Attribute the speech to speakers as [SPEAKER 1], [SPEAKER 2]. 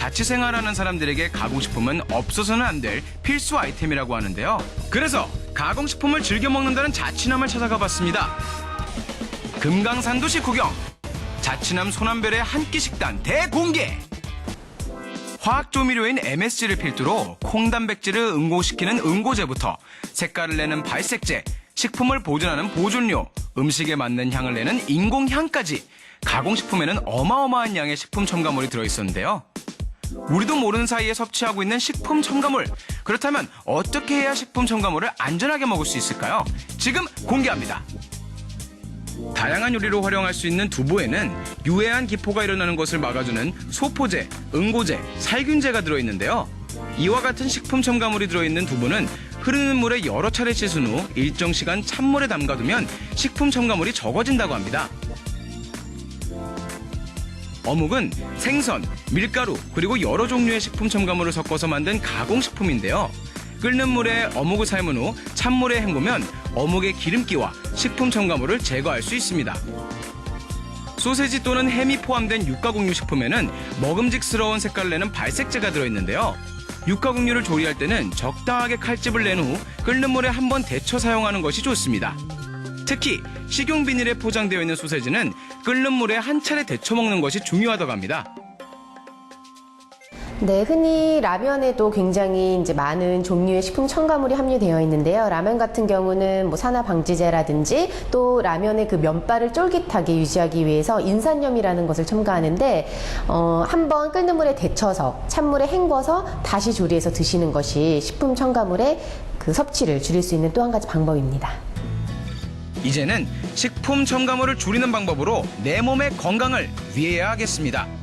[SPEAKER 1] 자취 생활하는 사람들에게 가공식품은 없어서는 안 될 필수 아이템이라고 하는데요. 그래서 가공식품을 즐겨 먹는다는 자취남을 찾아가 봤습니다. 금강산 도시 구경 자취남 소남별의 한 끼 식단 대공개 화학 조미료인 MSG를 필두로 콩 단백질을 응고시키는 응고제부터 색깔을 내는 발색제, 식품을 보존하는 보존료, 음식에 맞는 향을 내는 인공향까지 가공식품에는 어마어마한 양의 식품 첨가물이 들어있었는데요. 우리도 모르는 사이에 섭취하고 있는 식품 첨가물. 그렇다면 어떻게 해야 식품 첨가물을 안전하게 먹을 수 있을까요? 지금 공개합니다. 다양한 요리로 활용할 수 있는 두부에는 유해한 기포가 일어나는 것을 막아주는 소포제, 응고제, 살균제가 들어있는데요. 이와 같은 식품 첨가물이 들어있는 두부는 흐르는 물에 여러 차례 씻은 후 일정 시간 찬물에 담가두면 식품 첨가물이 적어진다고 합니다. 어묵은 생선, 밀가루, 그리고 여러 종류의 식품 첨가물을 섞어서 만든 가공식품인데요. 끓는 물에 어묵을 삶은 후 찬물에 헹구면 어묵의 기름기와 식품 첨가물을 제거할 수 있습니다. 소세지 또는 햄이 포함된 육가공유 식품에는 먹음직스러운 색깔을 내는 발색제가 들어있는데요. 육가공유를 조리할 때는 적당하게 칼집을 낸 후 끓는 물에 한번 데쳐 사용하는 것이 좋습니다. 특히 식용 비닐에 포장되어 있는 소세지는 끓는 물에 한 차례 데쳐 먹는 것이 중요하다고 합니다.
[SPEAKER 2] 네, 흔히 라면에도 굉장히 이제 많은 종류의 식품 첨가물이 함유되어 있는데요. 라면 같은 경우는 뭐 산화 방지제라든지 또 라면의 그 면발을 쫄깃하게 유지하기 위해서 인산염이라는 것을 첨가하는데 어, 한번 끓는 물에 데쳐서 찬물에 헹궈서 다시 조리해서 드시는 것이 식품 첨가물의 그 섭취를 줄일 수 있는 또 한 가지 방법입니다.
[SPEAKER 1] 이제는 식품 첨가물을 줄이는 방법으로 내 몸의 건강을 위해야 하겠습니다.